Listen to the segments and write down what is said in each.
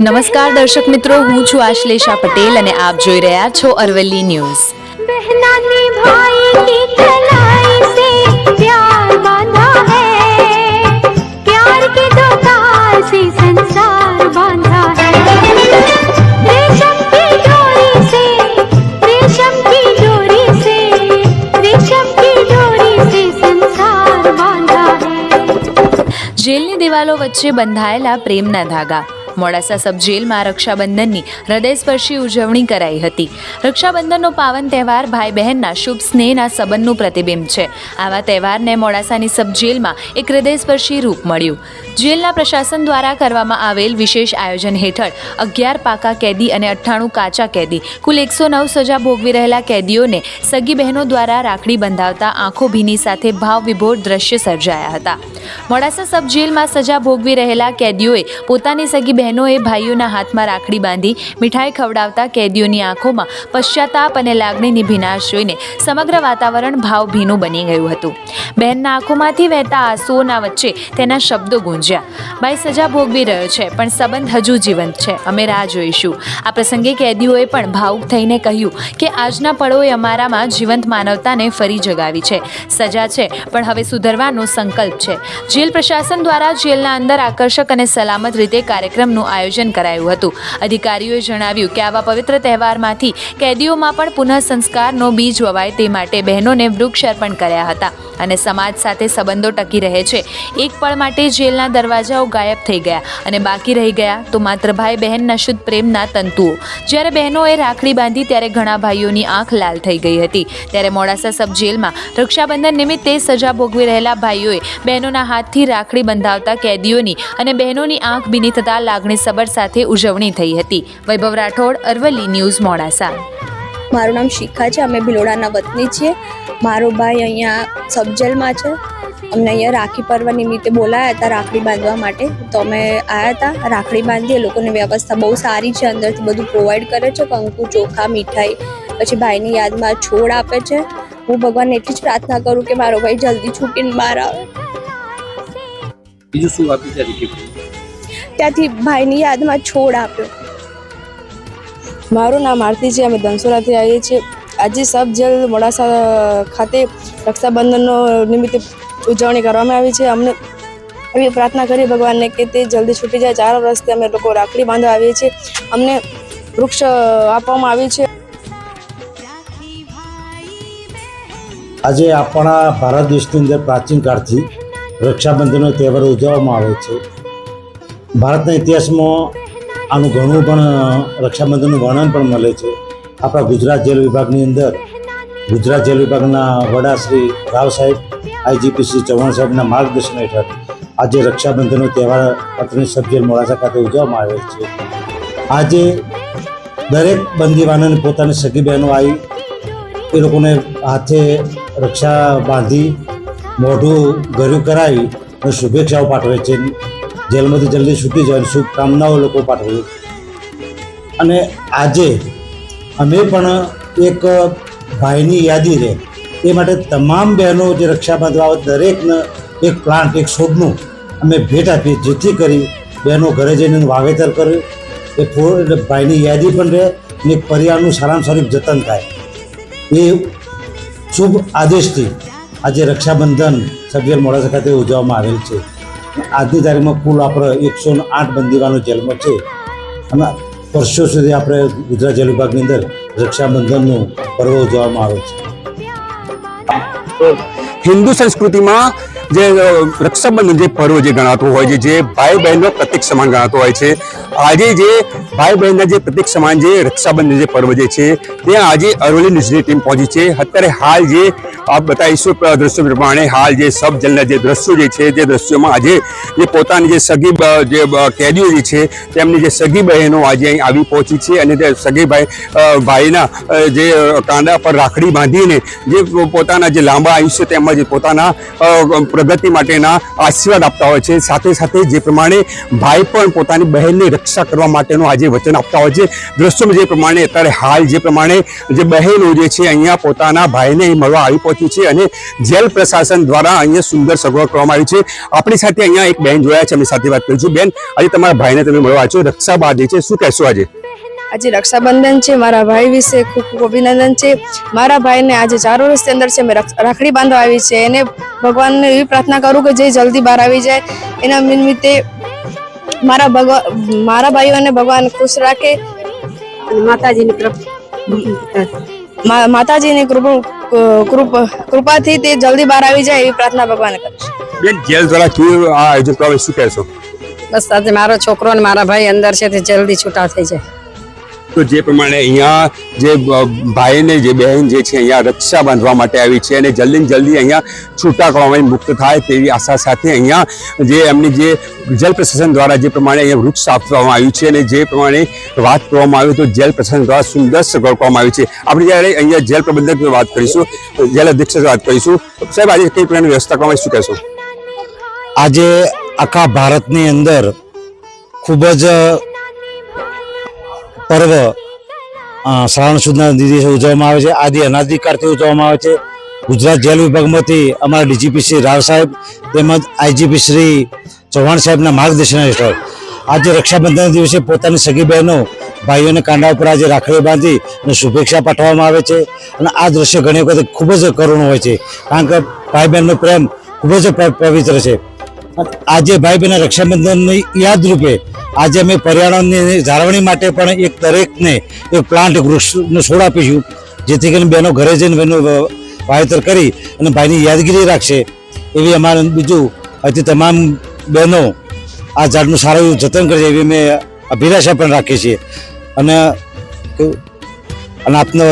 નમસ્કાર દર્શક મિત્રો હું છું આશ્લેષા પટેલ અને આપ જોઈ રહ્યા છો અરવલ્લી ન્યૂઝ. જેલની દિવાલો વચ્ચે બંધાયેલા પ્રેમના ધાગા. મોડાસા સબ જેલમાં રક્ષાબંધનની હૃદયસ્પર્શી ઉજવણી કરાઈ હતી. રક્ષાબંધનનો પાવન તહેવાર ભાઈ બહેનના શુભ સ્નેહના સંબંધનું પ્રતિબિંબ છે. આવા તહેવારને મોડાસાની સબ જેલમાં એક હૃદયસ્પર્શી રૂપ મળ્યું. જેલના પ્રશાસન દ્વારા કરવામાં આવેલ વિશેષ આયોજન હેઠળ અગિયાર પાકા કેદી અને અઠ્ઠાણું કાચા કેદી, કુલ એકસો નવ સજા ભોગવી રહેલા કેદીઓને સગી બહેનો દ્વારા રાખડી બંધાવતા આંખો ભીની સાથે ભાવ વિભોર દ્રશ્ય સર્જાયા હતા. મોડાસા સબ જેલમાં સજા ભોગવી રહેલા કેદીઓએ પોતાની સગી બહેનોએ ભાઈઓના હાથમાં રાખડી બાંધી મીઠાઈ ખવડાવતા કેદીઓની આંખોમાં પશ્ચાતાપ અને લાગણીની ભીનાશ જોઈને સમગ્ર વાતાવરણ ભાવભીનું બની ગયું હતું. બહેનના આંખોમાંથી વહેતા આંસુઓના વચ્ચે તેના શબ્દો ગુંજ્યા. ભાઈ, સજા ભોગવી રહ્યો છે, પણ સંબંધ હજુ જીવંત છે. અમે રાહ જોઈશું. આ પ્રસંગે કેદીઓએ પણ ભાવુક થઈને કહ્યું કે, આજના પળોએ અમારામાં જીવંત માનવતાને ફરી જગાવી છે. સજા છે, પણ હવે સુધરવાનો સંકલ્પ છે. જેલ પ્રશાસન દ્વારા જેલના અંદર આકર્ષક અને સલામત રીતે કાર્યક્રમનું આયોજન કરાયું હતું. અધિકારીઓએ જણાવ્યું કે આવા પવિત્ર તહેવારમાંથી કેદીઓમાં પણ પુનઃ સંસ્કારનો બીજ વવાય તે માટે બહેનોને વૃક્ષ અર્પણ કર્યા હતા અને સમાજ સાથે સંબંધો ટકી રહે છે. એક પળ માટે જેલના દરવાજાઓ ગાયબ થઈ ગયા અને બાકી રહી ગયા તો માત્ર ભાઈ બહેનના શુદ્ધ પ્રેમના તંતુઓ. જ્યારે બહેનોએ રાખડી બાંધી ત્યારે ઘણા ભાઈઓની આંખ લાલ થઈ ગઈ હતી. ત્યારે મોડાસા સબ જેલમાં રક્ષાબંધન નિમિત્તે સજા ભોગવી રહેલા ભાઈઓએ બહેનોના હાથથી રાખડી બંધાવતા કેદીઓની અને બહેનોની આંખ ભીની થતાં લાગણી સબર સાથે ઉજવણી થઈ હતી. વૈભવ રાઠોડ અરવલ્લી ન્યૂઝ મોડાસા. મારું નામ શિખા છે. અમે ભિલોડાના વતની છીએ. મારો ભાઈ અહીંયા સબજેલમાં છે. અમને અહીંયા રાખી પર્વ નિમિત્તે બોલાયા હતા રાખડી બાંધવા માટે. તો અમે આવ્યા હતા. રાખડી બાંધી એ લોકોની વ્યવસ્થા બહુ સારી છે. અંદરથી બધું પ્રોવાઈડ કરે છે. કંકુ ચોખા મીઠાઈ પછી ભાઈની યાદમાં છોડ આપે છે. હું ભગવાનને એટલી જ પ્રાર્થના કરું કે મારો ભાઈ જલ્દી છૂટીને બહાર આવે. બીજું શું આપ્યું? ત્યાંથી ભાઈની યાદમાં છોડ આપ્યો. મારું નામ આરતી છે, અમે ધનસુરાથી આવીએ છીએ. આજે સબ જેલ મોડાસા ખાતે રક્ષાબંધનનો નિમિત્તે ઉજવણી કરવામાં આવી છે. અમને એવી પ્રાર્થના કરી ભગવાનને કે તે જલ્દી છૂટી જાય. ચાર વર્ષથી અમે લોકો રાખડી બાંધવા આવીએ છીએ. અમને વૃક્ષ આપવામાં આવ્યું છે. આજે આપણા ભારત દેશની અંદર પ્રાચીન કાળથી રક્ષાબંધનનો તહેવાર ઉજવવામાં આવે છે. ભારતના ઇતિહાસમાં આનું ઘણું પણ રક્ષાબંધનનું વર્ણન પણ મળે છે. આપણા ગુજરાત જેલ વિભાગની અંદર ગુજરાત જેલ વિભાગના વડા શ્રી રાવ સાહેબ આઈજીપી શ્રી ચૌહાણ સાહેબના માર્ગદર્શન હેઠળ આજે રક્ષાબંધનનો તહેવાર અત્રની સબજેલ મોડાસા ખાતે ઉજવવામાં આવે છે. આજે દરેક બંદીવાનોને પોતાની સગી બહેનો આવી એ લોકોને હાથે રક્ષા બાંધી, મોઢું ગર્યું કરાવી અને શુભેચ્છાઓ પાઠવે છે. જેલમાંથી જલ્દી છૂટી જાય અને શુભકામનાઓ લોકો પાઠવું. અને આજે અમે પણ એક ભાઈની યાદી રહે એ માટે તમામ બહેનો જે રક્ષાબંધ આવે દરેકને એક પ્લાન્ટ, એક છોડનું અમે ભેટ આપીએ, જેથી કરી બહેનો ઘરે જઈને વાવેતર કર્યું એ ફૂલ એટલે ભાઈની યાદી પણ રહે અને પરિવારનું સારામાં સારું જતન થાય. એ શુભ આદેશથી આજે રક્ષાબંધન સબજેલ મોડાસા ખાતે ઉજવવામાં આવેલ છે. આજની તારીખમાં કુલ આપણે એકસો આઠ બંદીવાનો જેલમાં છે. અને વર્ષો સુધી આપણે ગુજરાત જેલ વિભાગની અંદર રક્ષાબંધનનું પર્વ ઉજવવામાં આવે છે. હિન્દુ સંસ્કૃતિમાં જે રક્ષાબંધન જે પર્વ જે ગણાતું હોય છે, જે ભાઈ બહેનનો પ્રતિક સમાન ગણાતો હોય છે, આજે જે ભાઈ બહેનના જે પ્રતિક સમાન જે રક્ષાબંધન જે પર્વ જે છે, ત્યાં આજે અરવલ્લી ન્યૂઝની ટીમ પહોંચી છે. અત્યારે હાલ જે આપ બતાવીશું દ્રશ્યો પ્રમાણે હાલ જે સબ જેલના જે દ્રશ્યો જે છે તે દ્રશ્યોમાં આજે જે પોતાની જે સગી જે કેદીઓ જે છે, તેમની જે સગી બહેનો આજે અહીં આવી પહોંચી છે અને તે સગી ભાઈ ભાઈના જે કાંડા પર રાખડી બાંધીને જે પોતાના જે લાંબા આયુષ્ય તેમજ પોતાના પ્રગતિ માટેના આશીર્વાદ આપતા હોય છે. સાથે સાથે જે પ્રમાણે ભાઈ પણ પોતાની બહેનની રક્ષા કરવા માટેનું આજે વચન આપતા હોય છે. દ્રશ્યોમાં જે પ્રમાણે અત્યારે હાલ જે પ્રમાણે જે બહેનો જે છે, અહીંયા પોતાના ભાઈને મળવા આવી પહોંચી પહોંચી છે અને જેલ પ્રશાસન દ્વારા અહીંયા સુંદર સગવડ કરવામાં આવી છે. આપણી સાથે અહીંયા એક બેન જોયા છે અમે સાથે વાત કરીશું બેન આજે તમારા ભાઈને તમે મળવા છો. રક્ષા છે. શું કહેશો આજે? આજે રક્ષાબંધન છે મારા ભાઈ વિશે ખૂબ ખૂબ અભિનંદન છે. મારા ભાઈને આજે ચાર વર્ષની અંદર છે મેં રક્ષ- રાખડી બાંધવા આવી છે. એને ભગવાનને એવી પ્રાર્થના કરું કે જે જલ્દી બહાર આવી જાય. એના નિમિત્તે મારા ભગવાન મારા ભાઈઓને ભગવાન ખુશ રાખે. માતાજીની કૃપા મા- માતાજીની કૃપા કૃપા કૃપાથી તે જલ્દી બહાર આવી જાય એવી પ્રાર્થના ભગવાન કરીશ બેન જેલ દ્વારા કેવું આ આયોજન કરવા શું કહેશો? બસ આજે મારો છોકરો ને મારા ભાઈ અંદર છે તે જલ્દી છૂટા થઈ જાય. તો જે પ્રમાણે અહીંયા જે ભાઈને જે બહેન જે છે અહીંયા રક્ષા બાંધવા માટે આવી છે અને જલ્દી જલ્દી અહીંયા છૂટા કરવામાં મુક્ત થાય તેવી આશા સાથે અહીંયા જે એમની જે જેલ પ્રશાસન દ્વારા જે પ્રમાણે અહીંયા વૃક્ષ આપવામાં આવ્યું છે અને જે પ્રમાણે વાત કરવામાં આવી તો જેલ પ્રશાસન દ્વારા સુંદર કરવામાં આવી છે. આપણે જ્યારે અહીંયા જેલ પ્રબંધક વાત કરીશું, જેલ અધ્યક્ષ વાત કરીશું, સાહેબ આજે કઈ પ્રકારની વ્યવસ્થા કરવામાં શું કહેશો? આજે આખા ભારતની અંદર ખૂબ જ પર્વ શ્રાવણ સુદના દિવસે ઉજવવામાં આવે છે. આદિ અનાધિકારથી ઉજવવામાં આવે છે. ગુજરાત જેલ વિભાગમાંથી અમારા ડીજીપી શ્રી રાવ સાહેબ તેમજ આઈજીપી શ્રી ચૌહાણ સાહેબના માર્ગદર્શન હેઠળ આજે રક્ષાબંધન દિવસે પોતાની સગી બહેનો, ભાઈઓને કાંડા ઉપર આજે રાખડી બાંધી અને શુભેચ્છા પાઠવવામાં આવે છે. અને આ દ્રશ્ય ઘણી વખત ખૂબ જ કરુણ હોય છે, કારણ કે ભાઈ બહેનનો પ્રેમ ખૂબ જ પવિત્ર છે. આજે ભાઈ બહેન રક્ષાબંધનની યાદ રૂપે આજે અમે પર્યાવરણની જાળવણી માટે પણ એક દરેકને એક પ્લાન્ટ વૃક્ષનું છોડ આપીશું, જેથી કરીને બહેનો ઘરે જઈને બહેનો વાવેતર કરી અને ભાઈની યાદગીરી રાખશે. એવી અમારે બીજું અહીંથી તમામ બહેનો આ ઝાડનું સારું એવું જતન કરશે એવી અમે અભિલાષા પણ રાખીએ છીએ. અને અને આપનો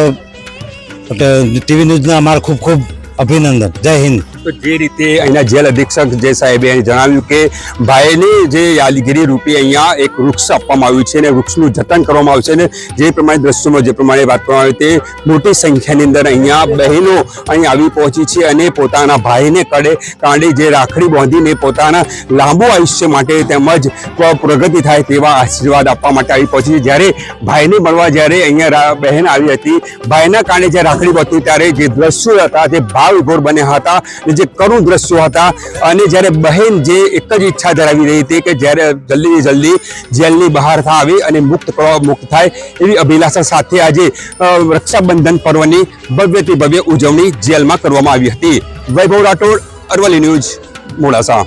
ટીવી ન્યૂઝના અમારા ખૂબ ખૂબ અભિનંદન. જય હિન્દ. તો જે રીતે અહીંના જેલ અધિક્ષક જે સાહેબે જણાવ્યું કે ભાઈની જે યાદગીરી રૂપે અહીંયા એક વૃક્ષ આપવામાં આવ્યું છે અને વૃક્ષનું જતન કરવામાં આવશે અને જે પ્રમાણે દ્રશ્યોમાં જે પ્રમાણે વાત કરવામાં આવી મોટી સંખ્યાની અંદર અહીંયા બહેનો અહીં આવી પહોંચી છે અને પોતાના ભાઈને કડે કાંડે જે રાખડી બાંધીને પોતાના લાંબુ આયુષ્ય માટે તેમજ પ્રગતિ થાય તેવા આશીર્વાદ આપવા માટે આવી પહોંચી છે. જ્યારે ભાઈને મળવા જ્યારે અહીંયા બહેન આવી હતી, ભાઈના કારણે જે રાખડી બાંધી ત્યારે જે દ્રશ્યો હતા તે ભાવવિભોર બન્યા હતા જે કરુણ દ્રશ્યો હતા અને જ્યારે બહેન જે એક જ ઈચ્છા ધરાવી રહી હતી કે જ્યારે જલ્દી જલ્દી જેલની બહાર આવે અને મુક્ત મુક્ત થાય એવી અભિલાષા સાથે આજે રક્ષાબંધન પર્વની ભવ્યથી ભવ્ય ઉજવણી જેલમાં કરવામાં આવી હતી. વૈભવ રાઠોડ, અરવલ્લી ન્યૂઝ, મોડાસા.